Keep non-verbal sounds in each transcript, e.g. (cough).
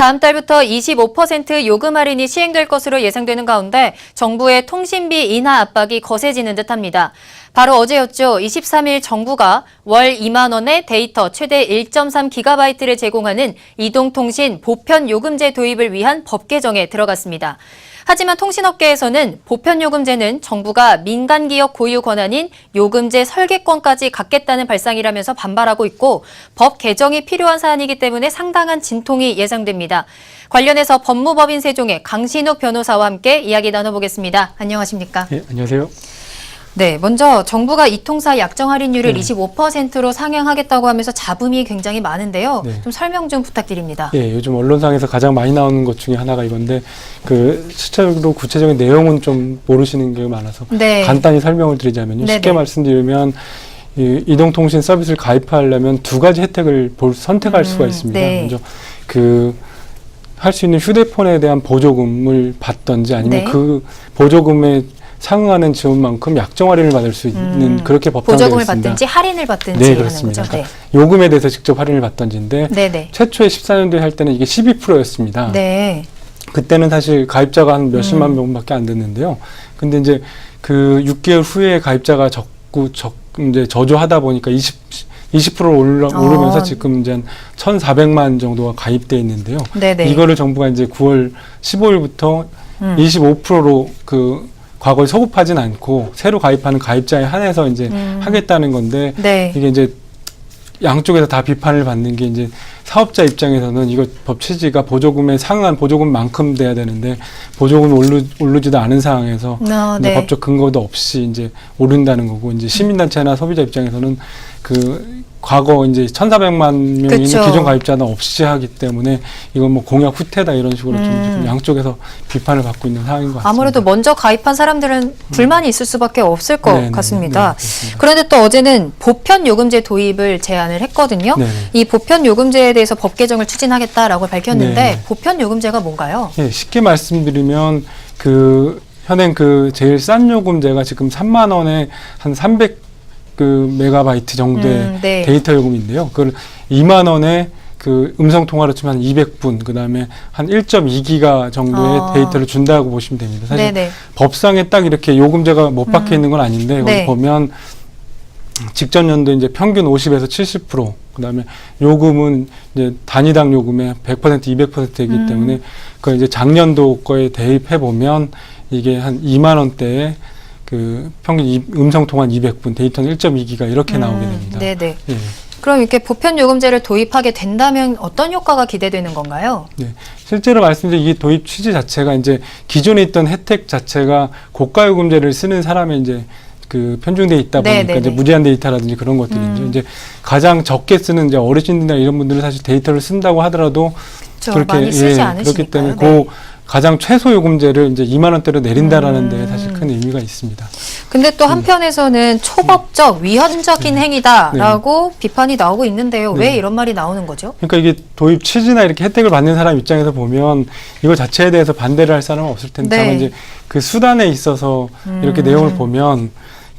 다음 달부터 25% 요금 할인이 시행될 것으로 예상되는 가운데 정부의 통신비 인하 압박이 거세지는 듯합니다. 바로 어제였죠. 23일 정부가 월 2만 원의 데이터 최대 1.3기가바이트를 제공하는 이동통신 보편 요금제 도입을 위한 법 개정에 들어갔습니다. 하지만 통신업계에서는 보편요금제는 정부가 민간 기업 고유 권한인 요금제 설계권까지 갖겠다는 발상이라면서 반발하고 있고 법 개정이 필요한 사안이기 때문에 상당한 진통이 예상됩니다. 관련해서 법무법인 세종의 강신욱 변호사와 함께 이야기 나눠보겠습니다. 안녕하십니까? 예, 안녕하세요. 네, 먼저 정부가 이통사 약정 할인율을 네. 25%로 상향하겠다고 하면서 잡음이 굉장히 많은데요. 네. 좀 설명 좀 부탁드립니다. 예, 요즘 언론상에서 가장 많이 나오는 것 중에 하나가 이건데 그 실제로 구체적인 내용은 좀 모르시는 게 많아서 네. 간단히 설명을 드리자면요. 네네. 쉽게 말씀드리면 이 이동통신 서비스를 가입하려면 두 가지 혜택을 볼, 선택할 수가 음, 있습니다. 네. 먼저 그 할 수 있는 휴대폰에 대한 보조금을 받던지 아니면 네. 그 보조금에 상응하는 지원만큼 약정 할인을 받을 수 있는 음, 그렇게 법정되어 보조금을 있습니다. 받든지 할인을 받든지 네, 그렇습니다. 거죠. 네. 요금에 대해서 직접 할인을 받던지인데 네, 네. 최초에 14년도에 할 때는 이게 12%였습니다. 네. 그때는 사실 가입자가 한 몇십만 음. 명밖에 안 됐는데요. 근데 이제 그 6개월 후에 가입자가 적고 적 이제 저조하다 보니까 20 20% 올라 어. 오르면서 지금 이제 한 1,400만 정도가 가입돼 있는데요. 네, 네. 이거를 정부가 이제 9월 15일부터 음. 25%로 그 과거에 소급하진 않고 새로 가입하는 가입자에 한해서 이제 음. 하겠다는 건데 네. 이게 이제 양쪽에서 다 비판을 받는 게 이제 사업자 입장에서는 이거 법 취지가 보조금에 상응한 보조금만큼 돼야 되는데 보조금이 오르, 오르지도 않은 상황에서 어, 네. 법적 근거도 없이 이제 오른다는 거고 이제 시민단체나 소비자 입장에서는 그 과거 이제 1,400만 명이 그쵸. 기존 가입자는 없이 하기 때문에 이건 뭐 공약 후퇴다 이런 식으로 좀 음. 지금 양쪽에서 비판을 받고 있는 상황인 것 같습니다. 아무래도 먼저 가입한 사람들은 불만이 있을 수밖에 없을 것 네, 네, 같습니다. 네, 그렇습니다. 그런데 또 어제는 보편 요금제 도입을 제안을 했거든요. 네, 네. 이 보편 요금제에 대해 서 법 개정을 추진하겠다라고 밝혔는데 네, 네. 보편 요금제가 뭔가요? 예, 쉽게 말씀드리면 그 현행 그 제일 싼 요금제가 지금 3만 원에 한 300 그 메가바이트 정도의 음, 네. 데이터 요금인데요. 그걸 2만 원에 그 음성 통화로 치면 한 200분, 그 다음에 한 1.2기가 정도의 아. 데이터를 준다고 보시면 됩니다. 사실 네네. 법상에 딱 이렇게 요금제가 못 박혀 음. 있는 건 아닌데 거기 네. 보면 직전 연도 이제 평균 50에서 70% 그 다음에 요금은 이제 단위당 요금의 100% 200%이기 음. 때문에 그 이제 작년도 거에 대입해 보면 이게 한 2만 원대에 그 평균 이- 음성 통화 200분 데이터는 1.2기가 이렇게 나오게 음, 됩니다. 네네. 예. 그럼 이렇게 보편 요금제를 도입하게 된다면 어떤 효과가 기대되는 건가요? 네. 실제로 말씀드린 이 도입 취지 자체가 이제 기존에 있던 혜택 자체가 고가 요금제를 쓰는 사람의 이제 그 편중돼 있다 네, 보니까 네, 이제 네. 무제한 데이터라든지 그런 것들이 음. 이제 가장 적게 쓰는 이제 어르신들이나 이런 분들은 사실 데이터를 쓴다고 하더라도 저 많이 쓰지 않으시니까요. 그렇기 때문에 네. 그 가장 최소 요금제를 이제 2만 원대로 내린다라는 데 음. 사실 큰 의미가 있습니다. 근데 또 한편에서는 초법적, 위헌적인 행위다라고 네. 비판이 나오고 있는데요. 왜 네. 이런 말이 나오는 거죠? 그러니까 이게 도입 취지나 이렇게 혜택을 받는 사람 입장에서 보면 이거 자체에 대해서 반대를 할 사람은 없을 텐데 네. 다만 이제 그 수단에 있어서 이렇게 음. 내용을 보면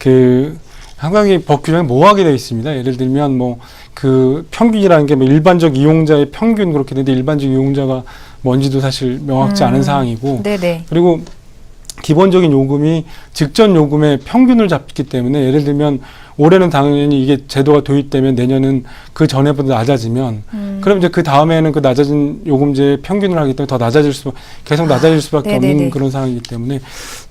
그 항상 이법 규정이 모호하게 되어 있습니다. 예를 들면 뭐 그 평균이라는 게 뭐 일반적 이용자의 평균 그렇게 되는데 일반적 이용자가 뭔지도 사실 명확치 음. 않은 사항이고 네네. 그리고 기본적인 요금이 직전 요금의 평균을 잡기 때문에 예를 들면 올해는 당연히 이게 제도가 도입되면 내년은 그 전에보다 낮아지면 음. 그럼 이제 그 다음에는 그 낮아진 요금제의 평균을 하기 때문에 더 낮아질 수 계속 낮아질 수밖에 아. 없는 그런 상황이기 때문에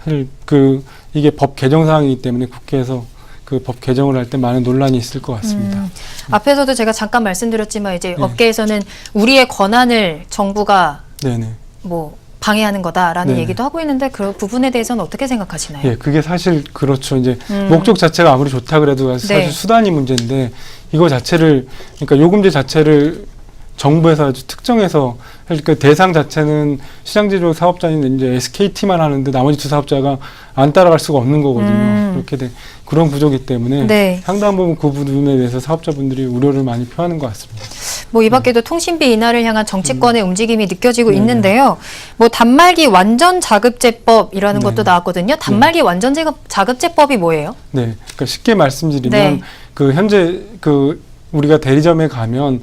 사실 그 이게 법 개정 사항이기 때문에 국회에서 그법 개정을 할 때 많은 논란이 있을 것 같습니다. 음, 앞에서도 제가 잠깐 말씀드렸지만 이제 네. 업계에서는 우리의 권한을 정부가 네네. 뭐 방해하는 거다라는 네네. 얘기도 하고 있는데 그 부분에 대해서는 어떻게 생각하시나요? 예, 그게 사실 그렇죠. 이제 음. 목적 자체가 아무리 좋다 그래도 사실 네. 수단이 문제인데 이거 자체를 그러니까 요금제 자체를 정부에서 아주 특정해서 사실 그 대상 자체는 시장제조 사업자인 이제 SKT만 하는데 나머지 두 사업자가 안 따라갈 수가 없는 거거든요. 음. 그렇게 돼 그런 구조기 때문에 네. 상당 부분 그 부분에 대해서 사업자분들이 우려를 많이 표하는 것 같습니다. 뭐 이 밖에도 통신비 인하를 향한 정치권의 움직임이 느껴지고 음. 네네. 있는데요. 뭐 단말기 완전 자급제법이라는 것도 네네. 나왔거든요. 단말기 완전 자급- 자급제법이 뭐예요? 네, 그러니까 쉽게 말씀드리면 네. 그 현재 그 우리가 대리점에 가면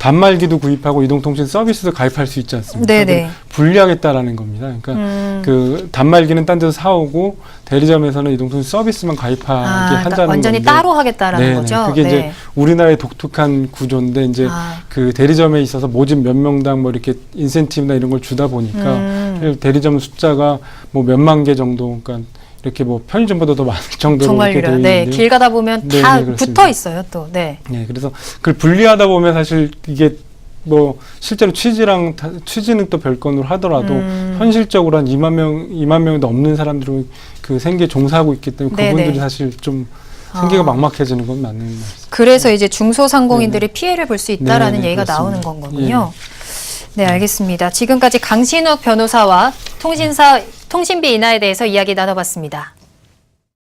단말기도 구입하고 이동통신 서비스도 가입할 수 있지 않습니까? 네네. 분리하겠다라는 겁니다. 그러니까 음. 그 단말기는 딴 데서 사오고 대리점에서는 이동통신 서비스만 가입하게 아, 그러니까 한다는 완전히 건데 따로 하겠다라는 네네. 거죠. 그게 네. 이제 우리나라의 독특한 구조인데 이제 아. 그 대리점에 있어서 모집 몇 명당 뭐 이렇게 인센티브나 이런 걸 주다 보니까 음. 대리점 숫자가 뭐 몇만 개 정도 그러니까 이렇게 뭐 편의점보다 더 많을 (laughs) 정도로 정말 이렇게 유려. 돼 네, 있는데 길 가다 보면 네, 다 네, 그렇습니다. 붙어 있어요, 또. 네. 네, 그래서 그걸 분리하다 보면 사실 이게 뭐 실제로 취지랑 다- 취지는 또 별건으로 하더라도 음. 현실적으로 한 2만 명, 2만 명이 넘는 사람들은 그 생계 종사하고 있기 때문에 네네. 그분들이 사실 좀 생계가 아. 막막해지는 건 맞는 말씀. 그래서 이제 중소상공인들이 피해를 볼 수 있다라는 네네, 얘기가 그렇습니다. 나오는 거군요. 네, 알겠습니다. 지금까지 강신욱 변호사와 통신사 통신비 인하에 대해서 이야기 나눠봤습니다.